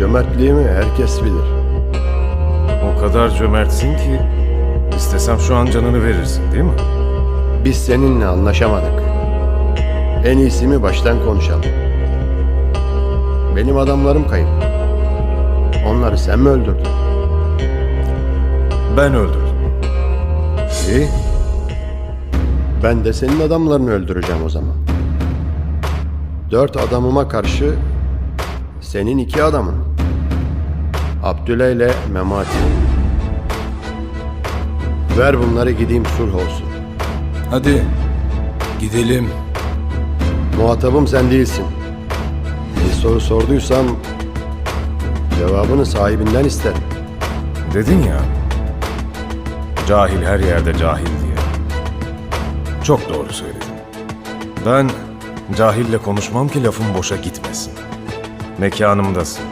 Cömertliğimi herkes bilir. O kadar cömertsin ki istesem şu an canını verirsin değil mi? Biz seninle anlaşamadık. En iyisi mi baştan konuşalım. Benim adamlarım kayıp. Onları sen mi öldürdün? Ben öldürdüm. İyi. Ben de senin adamlarını öldüreceğim o zaman. Dört adamıma karşı senin iki adamın. Abdüle ile Memati. Ver bunları gideyim sulh olsun. Hadi gidelim. Muhatabım sen değilsin. Bir soru sorduysam cevabını sahibinden isterim. Dedin ya. Cahil her yerde cahil diye. Çok doğru söyledin. Ben cahille konuşmam ki lafım boşa gitmesin. Mekanımdasın.